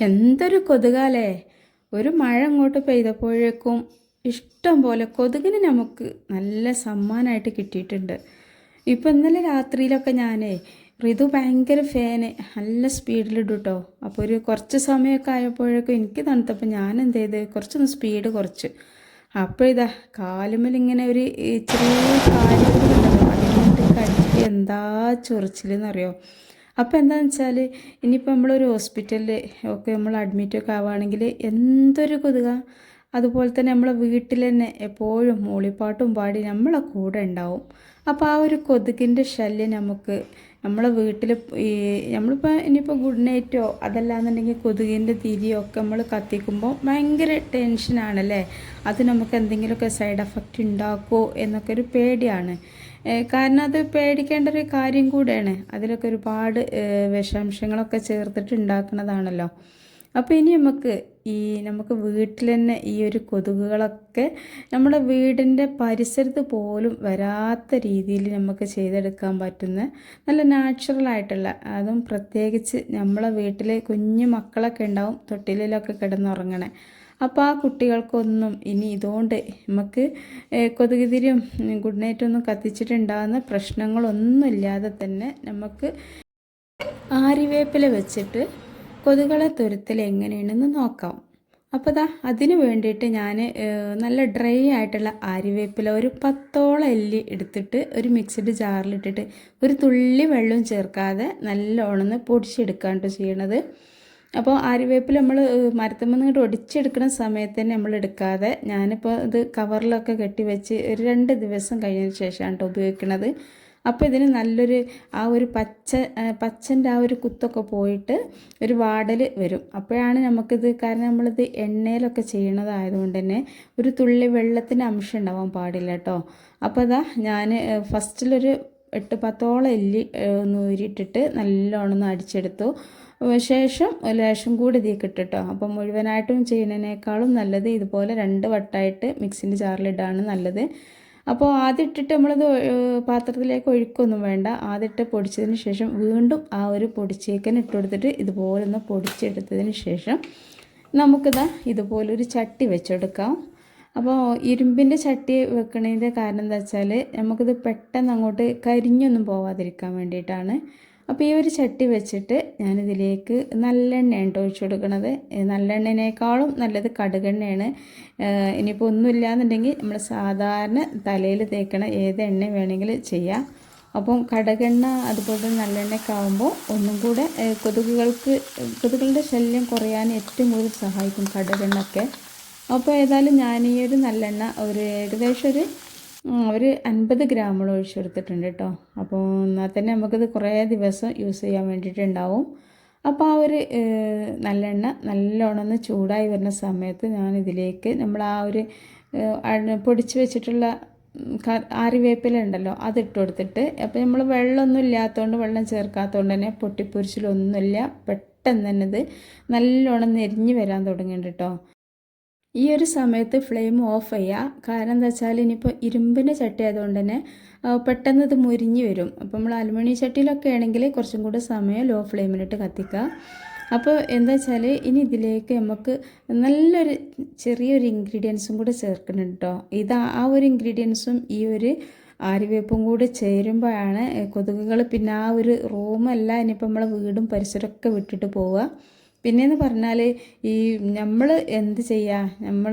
എന്തൊരു കൊതുകാലേ. ഒരു മഴ അങ്ങോട്ട് പെയ്തപ്പോഴേക്കും ഇഷ്ടം പോലെ കൊതുകിന് നമുക്ക് നല്ല സമ്മാനമായിട്ട് കിട്ടിയിട്ടുണ്ട്. ഇപ്പം ഇന്നലെ രാത്രിയിലൊക്കെ ഞാനേ ഋതു ഭയങ്കര ഫാന് നല്ല സ്പീഡിലിടും കേട്ടോ അപ്പോൾ ഒരു കുറച്ച് സമയമൊക്കെ ആയപ്പോഴേക്കും എനിക്ക് തണുത്തപ്പോൾ ഞാൻ എന്ത് ചെയ്ത്? കുറച്ചൊന്ന് സ്പീഡ് കുറച്ച്. ഇതാ കാലുമ്മൽ ഇങ്ങനെ ഒരു ചെറിയ കാലുകളുണ്ടല്ലോ അതിനോട്ട് എന്താ ചൊറിച്ചിലെന്നറിയോ? അപ്പോൾ എന്താണെന്ന് വെച്ചാൽ ഇനിയിപ്പോൾ നമ്മളൊരു ഹോസ്പിറ്റലിൽ ഒക്കെ നമ്മൾ അഡ്മിറ്റൊക്കെ ആവുകയാണെങ്കിൽ എന്തൊരു കൊതുക. അതുപോലെ തന്നെ നമ്മളെ വീട്ടിൽ തന്നെ എപ്പോഴും മൂളിപ്പാട്ടും പാടി നമ്മളെ കൂടെ ഉണ്ടാവും. അപ്പോൾ ആ ഒരു കൊതുകിന്റെ ശല്യം നമുക്ക് നമ്മളെ വീട്ടിൽ ഈ നമ്മളിപ്പോൾ ഇനിയിപ്പോൾ ഗുഡ് നൈറ്റോ അതല്ലാന്നുണ്ടെങ്കിൽ കൊതുകിന്റെ തിരിയോ ഒക്കെ നമ്മൾ കത്തിക്കുമ്പോൾ ഭയങ്കര ടെൻഷനാണല്ലേ അത് നമുക്ക് എന്തെങ്കിലുമൊക്കെ സൈഡ് എഫക്റ്റ് ഉണ്ടാക്കുമോ എന്നൊക്കെ ഒരു പേടിയാണ്. കാരണം അത് പേടിക്കേണ്ട ഒരു കാര്യം കൂടെയാണ്. അതിലൊക്കെ ഒരുപാട് വിഷാംശങ്ങളൊക്കെ ചേർത്തിട്ട് ഉണ്ടാക്കുന്നതാണല്ലോ. അപ്പോൾ ഇനി നമുക്ക് ഈ നമുക്ക് വീട്ടിൽ തന്നെ ഈ ഒരു കൊതുകുകളൊക്കെ നമ്മുടെ വീടിന്റെ പരിസരത്ത് പോലും വരാത്ത രീതിയിൽ നമുക്ക് ചെയ്തെടുക്കാൻ പറ്റുന്ന നല്ല നാച്ചുറൽ ആയിട്ടുള്ള അതും പ്രത്യേകിച്ച് നമ്മളെ വീട്ടിലെ കുഞ്ഞു മക്കളൊക്കെ ഉണ്ടാവും തൊട്ടിലിലൊക്കെ കിടന്നുറങ്ങണേ അപ്പോൾ ആ കുട്ടികൾക്കൊന്നും ഇനി ഇതുകൊണ്ട് നമുക്ക് കൊതുകുതിരിയും ഗുഡ് നൈറ്റും ഒന്നും കത്തിച്ചിട്ടുണ്ടാകുന്ന പ്രശ്നങ്ങളൊന്നുമില്ലാതെ തന്നെ നമുക്ക് ആരിവേപ്പില വെച്ചിട്ട് കൊതുകളെ തുരുത്തൽ എങ്ങനെയാണെന്ന് നോക്കാം. അപ്പോൾ ദാ അതിന് വേണ്ടിയിട്ട് ഞാൻ നല്ല ഡ്രൈ ആയിട്ടുള്ള ആരിവേപ്പില ഒരു പത്തോളം എല്ലി എടുത്തിട്ട് ഒരു മിക്സഡ് ജാറിലിട്ടിട്ട് ഒരു തുള്ളി വെള്ളവും ചേർക്കാതെ നല്ലോണം ഒന്ന് പൊടിച്ചെടുക്കാണ്ട് ചെയ്യണത്. അപ്പോൾ ആര്യവേപ്പിൽ നമ്മൾ നിങ്ങോട്ട് ഒടിച്ചെടുക്കുന്ന സമയത്ത് തന്നെ നമ്മൾ എടുക്കാതെ ഞാനിപ്പോൾ ഇത് കവറിലൊക്കെ കെട്ടി വെച്ച് ഒരു രണ്ട് ദിവസം കഴിഞ്ഞതിന് ശേഷമാണ് കേട്ടോ ഉപയോഗിക്കുന്നത്. അപ്പോൾ ഇതിന് നല്ലൊരു ആ ഒരു പച്ച പച്ചന്റെ ആ ഒരു കുത്തൊക്കെ പോയിട്ട് ഒരു വാടൽ വരും. അപ്പോഴാണ് നമുക്കിത് കാരണം നമ്മളിത് എണ്ണയിലൊക്കെ ചെയ്യണതായതുകൊണ്ട് തന്നെ ഒരു തുള്ളി വെള്ളത്തിന്റെ അംശം ഉണ്ടാവാൻ പാടില്ല കേട്ടോ. അപ്പോൾ അതാ ഞാൻ ഫസ്റ്റിലൊരു എട്ട് പത്തോളം എല്ലി ഒന്ന് ഊരിയിട്ടിട്ട് നല്ലോണം ഒന്ന് അടിച്ചെടുത്തു. ശേഷം ലേശം കൂടി ഇതിലേക്ക് അപ്പം മുഴുവനായിട്ടും ചെയ്യുന്നതിനേക്കാളും നല്ലത് ഇതുപോലെ രണ്ട് വട്ടമായിട്ട് മിക്സിന്റെ ജാറിലിടാണ് നല്ലത്. അപ്പോൾ ആദ്യം ഇട്ടിട്ട് നമ്മളത് പാത്രത്തിലേക്ക് ഒഴിക്കൊന്നും വേണ്ട. ആദ്യം ഇട്ട് പൊടിച്ചതിന് ശേഷം വീണ്ടും ആ ഒരു പൊടിച്ചേക്കൻ ഇട്ട് കൊടുത്തിട്ട് ഇതുപോലെ ഒന്ന് പൊടിച്ചെടുത്തതിന് ശേഷം നമുക്കിതാ ഇതുപോലൊരു ചട്ടി വെച്ചെടുക്കാം. അപ്പോൾ ഇരുമ്പിന്റെ ചട്ടി വെക്കണതിന്റെ കാരണം എന്താ വെച്ചാൽ നമുക്കിത് പെട്ടെന്ന് അങ്ങോട്ട് കരിഞ്ഞൊന്നും പോവാതിരിക്കാൻ വേണ്ടിയിട്ടാണ്. അപ്പോൾ ഈ ഒരു ചട്ടി വെച്ചിട്ട് ഞാനിതിലേക്ക് നല്ലെണ്ണ ഉണ്ട് ഒഴിച്ചു കൊടുക്കണത്. നല്ലെണ്ണേനേക്കാളും നല്ലത് കടുകെണ്ണയാണ്. ഇനിയിപ്പോൾ ഒന്നുമില്ല എന്നുണ്ടെങ്കിൽ നമ്മൾ സാധാരണ തലയിൽ തേക്കണ ഏത് എണ്ണ വേണമെങ്കിൽ ചെയ്യാം. അപ്പം കടകെണ്ണ അതുപോലെ തന്നെ നല്ലെണ്ണയൊക്കെ ആകുമ്പോൾ ഒന്നും കൂടെ കൊതുകുകൾക്ക് കൊതുകുകളുടെ ശല്യം കുറയാൻ ഏറ്റവും കൂടുതൽ സഹായിക്കും കടകെണ്ണ ഒക്കെ അപ്പോൾ ഏതായാലും ഞാൻ ഈ ഒരു നല്ലെണ്ണ ഒരു ഏകദേശം ഒരു ഒരു അൻപത് ഗ്രാമോളം ഒഴിച്ചെടുത്തിട്ടുണ്ട് കേട്ടോ. അപ്പോൾ എന്നാൽ തന്നെ നമുക്കിത് കുറേ ദിവസം യൂസ് ചെയ്യാൻ വേണ്ടിയിട്ടുണ്ടാവും. അപ്പോൾ ആ ഒരു നല്ലെണ്ണ നല്ലോണം ഒന്ന് ചൂടായി വരുന്ന സമയത്ത് ഞാൻ ഇതിലേക്ക് നമ്മൾ ആ ഒരു പൊടിച്ച് വെച്ചിട്ടുള്ള ആരിവേപ്പില ഉണ്ടല്ലോ അതിട്ട് കൊടുത്തിട്ട് അപ്പോൾ നമ്മൾ വെള്ളമൊന്നും ഇല്ലാത്തതുകൊണ്ട് വെള്ളം ചേർക്കാത്തതുകൊണ്ട് തന്നെ പൊട്ടിപ്പൊരിച്ചിലൊന്നുമില്ല. പെട്ടെന്ന് തന്നെ ഇത് നല്ലോണം നെരിഞ്ഞ് വരാൻ തുടങ്ങിയിട്ടുണ്ട് കേട്ടോ. ഈ ഒരു സമയത്ത് ഫ്ലെയിം ഓഫ് ചെയ്യുക കാരണം എന്താ വെച്ചാൽ ഇനിയിപ്പോൾ ഇരുമ്പിന്റെ ചട്ടി ആയതുകൊണ്ട് തന്നെ പെട്ടെന്ന് ഇത് മുരിഞ്ഞ് വരും. അപ്പോൾ നമ്മൾ അലുമിനിയം ചട്ടിയിലൊക്കെ ആണെങ്കിൽ കുറച്ചും കൂടെ സമയം ലോ ഫ്ലെയിമിലിട്ട് കത്തിക്കുക അപ്പോൾ എന്താ വെച്ചാൽ ഇനി ഇതിലേക്ക് നമുക്ക് നല്ലൊരു ചെറിയൊരു ഇൻഗ്രീഡിയൻസും കൂടെ ചേർക്കുന്നുണ്ട് കേട്ടോ ഇത് ആ ഒരു ഇൻഗ്രീഡിയൻസും ഈ ഒരു ആര്യവേപ്പും കൂടി ചേരുമ്പോഴാണ് കൊതുകുകൾ പിന്നെ ആ ഒരു റൂമല്ല ഇനിയിപ്പോൾ നമ്മളെ വീടും പരിസരമൊക്കെ വിട്ടിട്ട് പോവുക പിന്നെയെന്ന് പറഞ്ഞാൽ ഈ നമ്മൾ എന്ത് ചെയ്യുക നമ്മൾ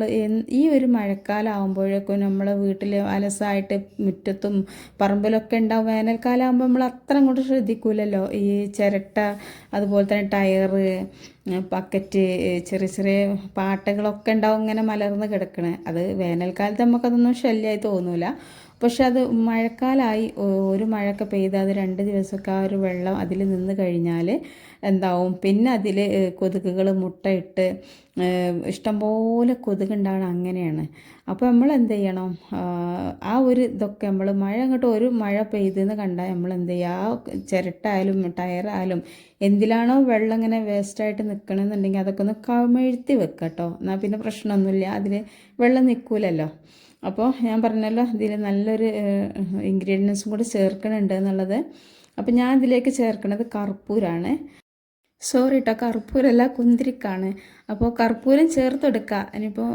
ഈ ഒരു മഴക്കാലം ആകുമ്പോഴേക്കും നമ്മളെ വീട്ടിൽ അലസായിട്ട് മുറ്റത്തും പറമ്പിലൊക്കെ ഉണ്ടാവും. വേനൽക്കാലം ആകുമ്പോൾ നമ്മൾ അത്ര അങ്ങോട്ട് ശ്രദ്ധിക്കൂലല്ലോ. ഈ ചിരട്ട അതുപോലെ തന്നെ ടയറ് പക്കറ്റ് ചെറിയ ചെറിയ പാട്ടകളൊക്കെ ഉണ്ടാവും ഇങ്ങനെ മലർന്ന് കിടക്കണേ. അത് വേനൽക്കാലത്ത് നമുക്കതൊന്നും ശല്യമായി തോന്നൂല. പക്ഷെ അത് മഴക്കാലമായി ഒരു മഴയൊക്കെ പെയ്ത് അത് രണ്ട് ദിവസമൊക്കെ ആ ഒരു വെള്ളം അതിൽ നിന്ന് കഴിഞ്ഞാൽ എന്താവും. പിന്നെ അതിൽ കൊതുകുകൾ മുട്ടയിട്ട് ഇഷ്ടംപോലെ കൊതുകുണ്ടാവണം അങ്ങനെയാണ്. അപ്പോൾ നമ്മൾ എന്ത് ചെയ്യണം? ആ ഒരു ഇതൊക്കെ നമ്മൾ മഴ അങ്ങോട്ട് ഒരു മഴ പെയ്തെന്ന് കണ്ടാൽ നമ്മൾ എന്ത് ചെയ്യുക? ആ ചിരട്ടായാലും ടയറായാലും എന്തിലാണോ വെള്ളം ഇങ്ങനെ വേസ്റ്റായിട്ട് നിൽക്കണമെന്നുണ്ടെങ്കിൽ അതൊക്കെ ഒന്ന് കമഴ്ത്തി വെക്കാം കേട്ടോ. എന്നാൽ പിന്നെ പ്രശ്നമൊന്നുമില്ല. അതിൽ വെള്ളം നിൽക്കൂലല്ലോ. അപ്പോൾ ഞാൻ പറഞ്ഞല്ലോ ഇതിൽ നല്ലൊരു ഇൻഗ്രീഡിയൻസും കൂടി ചേർക്കണുണ്ട് എന്നുള്ളത്. അപ്പോൾ ഞാൻ ഇതിലേക്ക് ചേർക്കുന്നത് കർപ്പൂരാണ്. സോറി കേട്ടോ കർപ്പൂരമല്ല കുന്തിരിക്കാണ്. അപ്പോൾ കർപ്പൂരം ചേർത്തെടുക്കുക ഇനിയിപ്പോൾ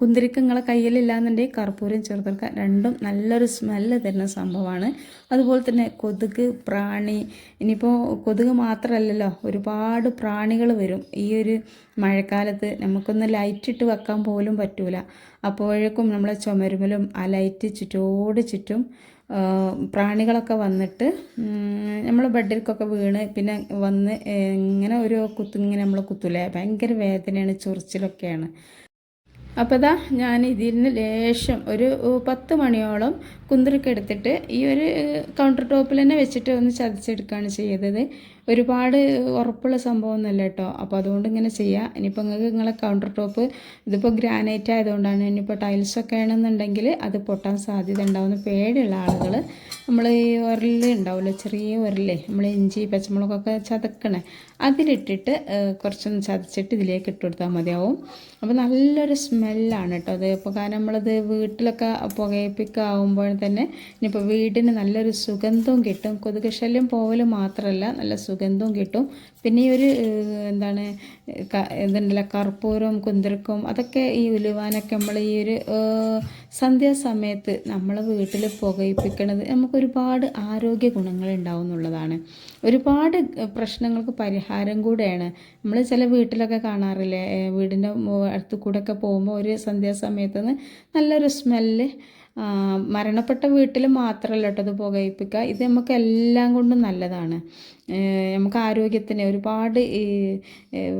കുന്തിരിക്ക നിങ്ങളെ കയ്യിലില്ലാന്നുണ്ടെങ്കിൽ കർപ്പൂരം ചേർത്തെടുക്കുക രണ്ടും നല്ലൊരു സ്മെല്ല് തരുന്ന സംഭവമാണ്. അതുപോലെ തന്നെ കൊതുക് പ്രാണി. ഇനിയിപ്പോൾ കൊതുക് മാത്രമല്ലല്ലോ ഒരുപാട് പ്രാണികൾ വരും. ഈ ഒരു മഴക്കാലത്ത് നമുക്കൊന്ന് ലൈറ്റ് ഇട്ട് വെക്കാൻ പോലും പറ്റൂല. അപ്പോഴേക്കും നമ്മളെ ചുമരുമലും ആ ലൈറ്റ് ചുറ്റോട് ചുറ്റും പ്രാണികളൊക്കെ വന്നിട്ട് നമ്മൾ ബെഡിൽക്കൊക്കെ വീണ് പിന്നെ വന്ന് ഇങ്ങനെ ഒരു കുത്തിങ്ങനെ നമ്മൾ കുത്തൂലേ? ഭയങ്കര വേദനയാണ് ചൊറിച്ചിലൊക്കെയാണ്. അപ്പോൾ ഇതാ ഞാൻ ഇതിന് ലേശം ഒരു പത്ത് മണിയോളം കുന്തിരിക്കെടുത്തിട്ട് ഈ ഒരു കൗണ്ടർ ടോപ്പിൽ തന്നെ വെച്ചിട്ട് ഒന്ന് ചതച്ചെടുക്കുകയാണ് ചെയ്തത്. ഒരുപാട് ഉറപ്പുള്ള സംഭവമൊന്നുമല്ല കേട്ടോ. അപ്പോൾ അതുകൊണ്ട് ഇങ്ങനെ ചെയ്യാം. ഇനിയിപ്പോൾ നിങ്ങൾക്ക് നിങ്ങളെ കൗണ്ടർ ടോപ്പ് ഇതിപ്പോൾ ഗ്രാനൈറ്റ് ആയതുകൊണ്ടാണ്. ഇനിയിപ്പോൾ ടൈൽസൊക്കെ ആണെന്നുണ്ടെങ്കിൽ അത് പൊട്ടാൻ സാധ്യത ഉണ്ടാവുന്ന പേടിയുള്ള ആളുകൾ നമ്മൾ ഈ ഉരൽ ഉണ്ടാവില്ല ചെറിയ ഉരലേ. നമ്മൾ ഇഞ്ചി പച്ചമുളകൊക്കെ ചതക്കണേ അതിലിട്ടിട്ട് കുറച്ചൊന്ന് ചതച്ചിട്ട് ഇതിലേക്ക് ഇട്ട് കൊടുത്താൽ മതിയാവും. അപ്പോൾ നല്ലൊരു സ്മെല്ലാണ് കേട്ടോ അത്. ഇപ്പോൾ കാരണം നമ്മളത് വീട്ടിലൊക്കെ പുകയിപ്പിക്കാവുമ്പോൾ തന്നെ ഇനിയിപ്പോൾ വീടിന് നല്ലൊരു സുഗന്ധവും കിട്ടും. കൊതുക് ശല്യം പോവൽ മാത്രമല്ല നല്ല സുഗന്ധവും കിട്ടും. പിന്നെ ഈ ഒരു എന്താണ് ഇതുണ്ടല്ലോ കർപ്പൂരവും കുന്തിരക്കും അതൊക്കെ ഈ ഉലുവാനൊക്കെ നമ്മൾ ഈ ഒരു സന്ധ്യാസമയത്ത് നമ്മൾ വീട്ടിൽ പുകയിപ്പിക്കുന്നത് നമുക്ക് ഒരുപാട് ആരോഗ്യ ഗുണങ്ങൾ ഉണ്ടാവും എന്നുള്ളതാണ് ഒരുപാട് പ്രശ്നങ്ങൾക്ക് പരിഹാരം കൂടെയാണ്. നമ്മൾ ചില വീട്ടിലൊക്കെ കാണാറില്ലേ വീടിന്റെ അടുത്ത് കൂടെ ഒക്കെ പോകുമ്പോൾ ഒരു സന്ധ്യാസമയത്ത് നല്ലൊരു സ്മെല്ല് മരണപ്പെട്ട വീട്ടിൽ മാത്രമല്ല കേട്ടോ അത് പുകയിപ്പിക്കുക. ഇത് നമുക്ക് എല്ലാം കൊണ്ടും നല്ലതാണ്. നമുക്ക് ആരോഗ്യത്തിന് ഒരുപാട്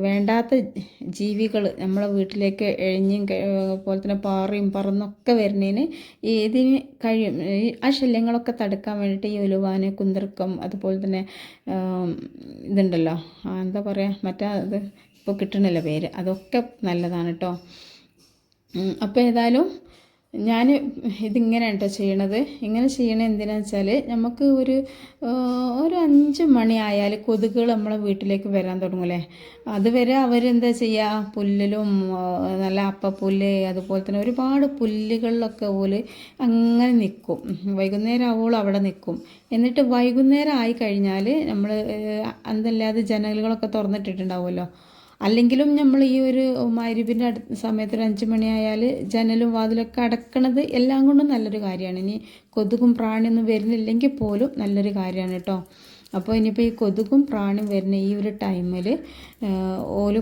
വേണ്ടാത്ത ജീവികൾ നമ്മളെ വീട്ടിലേക്ക് എഴിഞ്ഞും അതുപോലെ തന്നെ പാറയും പറന്നൊക്കെ വരുന്നതിന് ഇതിന് കഴിയും. ആ ശല്യങ്ങളൊക്കെ തടുക്കാൻ വേണ്ടിയിട്ട് ഈ ഉലുവാന് കുന്തിർക്കം അതുപോലെ തന്നെ ഇതുണ്ടല്ലോ. എന്താ പറയുക മറ്റേ അത് ഇപ്പോൾ കിട്ടണില്ല പേര്. അതൊക്കെ നല്ലതാണ് കേട്ടോ. അപ്പോൾ ഏതായാലും ഞാൻ ഇതിങ്ങനെയാണ് കേട്ടോ ചെയ്യണത്. ഇങ്ങനെ ചെയ്യണത് എന്തിനാ വെച്ചാൽ നമുക്ക് ഒരു ഒരു അഞ്ച് മണി ആയാൽ കൊതുകുകൾ നമ്മളെ വീട്ടിലേക്ക് വരാൻ തുടങ്ങൂലേ? അതുവരെ അവരെന്താ ചെയ്യുക പുല്ലിലും നല്ല അപ്പപ്പുല്ല് അതുപോലെ തന്നെ ഒരുപാട് പുല്ലുകളിലൊക്കെ പോലെ അങ്ങനെ നിൽക്കും വൈകുന്നേരം ആവുമ്പോൾ അവിടെ നിൽക്കും എന്നിട്ട് വൈകുന്നേരം ആയി കഴിഞ്ഞാൽ നമ്മൾ എന്തല്ലാതെ ജനലുകളൊക്കെ തുറന്നിട്ടിട്ടുണ്ടാവുമല്ലോ? അല്ലെങ്കിലും നമ്മൾ ഈ ഒരു മരുവിന്റെ അടു സമയത്ത് ഒരു അഞ്ച് മണിയായാൽ ജനലും വാതിലൊക്കെ അടക്കണത് എല്ലാം കൊണ്ടും നല്ലൊരു കാര്യമാണ്. ഇനി കൊതുകും പ്രാണിയൊന്നും വരുന്നില്ലെങ്കിൽ പോലും നല്ലൊരു കാര്യമാണ് കേട്ടോ. അപ്പോൾ ഇനിയിപ്പോൾ ഈ കൊതുകും പ്രാണിയും വരുന്ന ഈ ഒരു ടൈമിൽ ഓൽ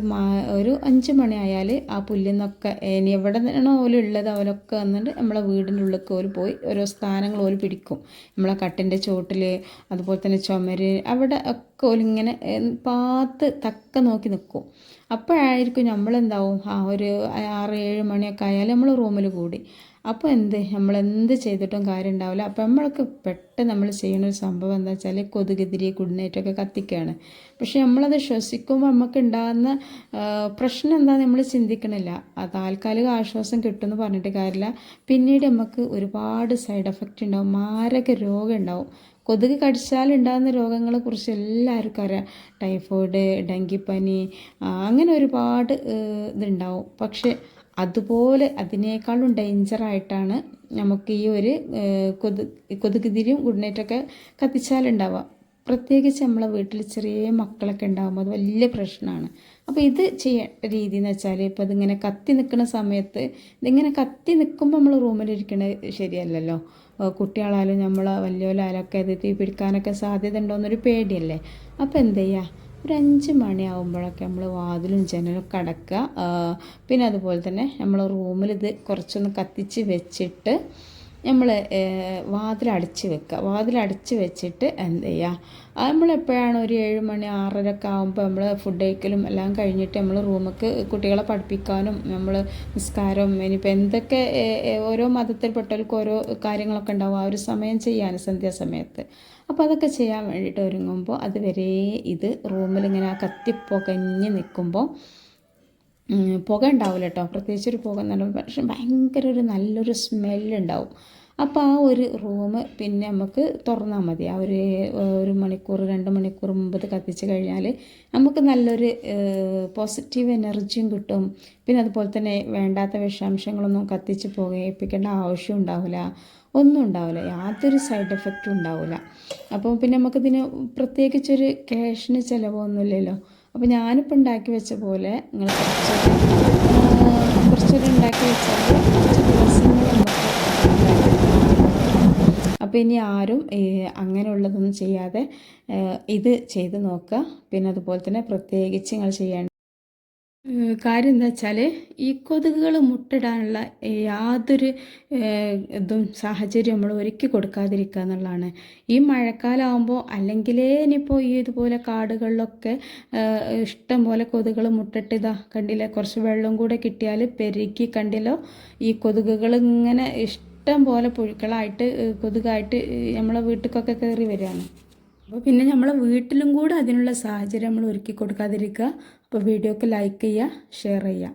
ഒരു അഞ്ച് മണിയായാൽ ആ പുല്ലിന്നൊക്കെ ഇനി എവിടെ നിന്നാണോ ഓൽ ഉള്ളത് അവരൊക്കെ വന്നിട്ട് നമ്മളെ വീടിന്റെ ഉള്ളിലേക്ക് ഓൽ പോയി ഓരോ സ്ഥാനങ്ങൾ ഓൽ പിടിക്കും. നമ്മളെ കട്ടിന്റെ ചോട്ടിൽ അതുപോലെ തന്നെ ചുമര് അവിടെ ഒക്കെ ഓലിങ്ങനെ പാത്ത് തക്ക നോക്കി നിൽക്കും അപ്പോഴായിരിക്കും നമ്മളെന്താവും? ആ ഒരു ആറ് ഏഴ് മണിയൊക്കെ ആയാലും നമ്മൾ റൂമിൽ കൂടി. അപ്പോൾ എന്ത്? നമ്മൾ എന്ത് ചെയ്തിട്ടും കാര്യം ഉണ്ടാവില്ല. അപ്പോൾ നമ്മൾക്ക് പെട്ടെന്ന് നമ്മൾ ചെയ്യുന്ന ഒരു സംഭവം എന്താ വെച്ചാൽ കൊതുകുതിരി കുടുന്നേറ്റൊക്കെ നൈറ്റൊക്കെ കത്തിക്കുകയാണ്. പക്ഷെ നമ്മളത് ശ്വസിക്കുമ്പോൾ നമുക്ക് ഉണ്ടാകുന്ന പ്രശ്നം എന്താ നമ്മൾ ചിന്തിക്കണില്ല. താൽക്കാലിക ആശ്വാസം കിട്ടുമെന്ന് പറഞ്ഞിട്ട് കാര്യമില്ല. പിന്നീട് നമുക്ക് ഒരുപാട് സൈഡ് എഫക്റ്റ് ഉണ്ടാവും. മാരക രോഗം ഉണ്ടാവും. കൊതുക് കടിച്ചാൽ ഉണ്ടാകുന്ന രോഗങ്ങളെ കുറിച്ച് എല്ലാവർക്കും അറിയാം. ടൈഫോയിഡ് ഡെങ്കിപ്പനി അങ്ങനെ ഒരുപാട് ഇതുണ്ടാവും. പക്ഷേ അതുപോലെ അതിനേക്കാളും ഡേഞ്ചറായിട്ടാണ് നമുക്ക് ഈ ഒരു കൊതു കൊതുകുതിരിയും ഗുഡ് നൈറ്റൊക്കെ കത്തിച്ചാലുണ്ടാവുക. പ്രത്യേകിച്ച് നമ്മളെ വീട്ടിൽ ചെറിയ മക്കളൊക്കെ ഉണ്ടാകുമ്പോൾ അത് വലിയ പ്രശ്നമാണ്. അപ്പോൾ ഇത് ചെയ്യേണ്ട രീതി എന്ന് വെച്ചാൽ ഇപ്പോൾ ഇതിങ്ങനെ കത്തി നിൽക്കുന്ന സമയത്ത് ഇതിങ്ങനെ കത്തി നിൽക്കുമ്പോൾ നമ്മൾ റൂമിലിരിക്കണത് ശരിയല്ലല്ലോ. കുട്ടികളായാലും നമ്മൾ വലിയവരായാലൊക്കെ ഇത് തീ പിടിക്കാനൊക്കെ സാധ്യത ഉണ്ടോയെന്നൊരു പേടിയല്ലേ? അപ്പോൾ എന്ത് ചെയ്യുക ഒരു അഞ്ച് മണിയാവുമ്പോഴൊക്കെ നമ്മൾ വാതിലും ജനലൊക്കെ അടക്കുക പിന്നെ അതുപോലെ തന്നെ നമ്മൾ റൂമിൽ ഇത് കുറച്ചൊന്ന് കത്തിച്ച് വെച്ചിട്ട് നമ്മൾ വാതിലടച്ച് വെക്കുക വാതിലടച്ച് വെച്ചിട്ട് എന്ത് ചെയ്യുക നമ്മളെപ്പോഴാണ് ഒരു ഏഴ് മണി ആറരക്കെ ആകുമ്പോൾ നമ്മൾ ഫുഡ് കഴിക്കലും എല്ലാം കഴിഞ്ഞിട്ട് നമ്മൾ റൂമൊക്കെ കുട്ടികളെ പഠിപ്പിക്കാനും നമ്മൾ നിസ്കാരം ഇനിയിപ്പോൾ എന്തൊക്കെ ഓരോ മതത്തിൽപ്പെട്ടവർക്ക് ഓരോ കാര്യങ്ങളൊക്കെ ഉണ്ടാവും. ആ ഒരു സമയം ചെയ്യാൻ സന്ധ്യാസമയത്ത്. അപ്പോൾ അതൊക്കെ ചെയ്യാൻ വേണ്ടിയിട്ട് ഒരുങ്ങുമ്പോൾ അതുവരെ ഇത് റൂമിൽ ഇങ്ങനെ കത്തിപ്പൊകഞ്ഞ് നിൽക്കുമ്പോൾ പുക ഉണ്ടാവില്ല കേട്ടോ പ്രത്യേകിച്ച് ഒരു പുക നല്ല പക്ഷെ ഭയങ്കര ഒരു നല്ലൊരു സ്മെല്ലുണ്ടാവും അപ്പോൾ ആ ഒരു റൂം പിന്നെ നമുക്ക് തുറന്നാൽ മതി. ആ ഒരു ഒരു മണിക്കൂർ രണ്ട് മണിക്കൂർ മുമ്പ് കത്തിച്ച് കഴിഞ്ഞാൽ നമുക്ക് നല്ലൊരു പോസിറ്റീവ് എനർജിയും കിട്ടും. പിന്നെ അതുപോലെ തന്നെ വേണ്ടാത്ത വിഷാംശങ്ങളൊന്നും കത്തിച്ച് പുകയിപ്പിക്കേണ്ട ആവശ്യം ഉണ്ടാവില്ല ഒന്നും ഉണ്ടാവില്ല യാതൊരു സൈഡ് എഫക്റ്റും ഉണ്ടാവില്ല അപ്പോൾ പിന്നെ നമുക്കിതിന് പ്രത്യേകിച്ചൊരു ക്യാഷിന് ചിലവൊന്നുമില്ലല്ലോ. അപ്പോൾ ഞാനിപ്പോൾ ഉണ്ടാക്കി വെച്ച പോലെ നിങ്ങൾ കുറച്ച് കുറച്ചൊരു ഉണ്ടാക്കി വെച്ചാൽ കുറച്ച് ദിവസങ്ങൾ നമുക്ക് അപ്പോൾ ഇനി ആരും അങ്ങനെയുള്ളതൊന്നും ചെയ്യാതെ ഇത് ചെയ്ത് നോക്കുക. പിന്നെ അതുപോലെ തന്നെ പ്രത്യേകിച്ച് നിങ്ങൾ ചെയ്യേണ്ട കാര്യം എന്താ വെച്ചാൽ ഈ കൊതുകുകൾ മുട്ടിടാനുള്ള യാതൊരു ഇതും സാഹചര്യം നമ്മൾ ഒരുക്കി കൊടുക്കാതിരിക്കുക എന്നുള്ളതാണ്. ഈ മഴക്കാലമാകുമ്പോൾ അല്ലെങ്കിലേ ഇനിയിപ്പോൾ ഈ ഇതുപോലെ കാടുകളിലൊക്കെ ഇഷ്ടം പോലെ കൊതുകുകൾ മുട്ടിട്ട് ഇതാ കണ്ടില്ലേ കുറച്ച് വെള്ളം കൂടെ കിട്ടിയാൽ പെരുക്കി കണ്ടില്ലോ ഈ കൊതുകുകൾ ഇങ്ങനെ ഇഷ്ടം പോലെ പുഴുക്കളായിട്ട് കൊതുകായിട്ട് നമ്മളെ വീട്ടിലേക്കൊക്കെ കയറി വരികയാണ്. അപ്പോൾ പിന്നെ നമ്മളെ വീട്ടിലും കൂടെ അതിനുള്ള സാഹചര്യം നമ്മൾ ഒരുക്കി കൊടുക്കാതിരിക്കുക. അപ്പോൾ വീഡിയോക്ക് ലൈക്ക് ചെയ്യുക ഷെയർ ചെയ്യുക.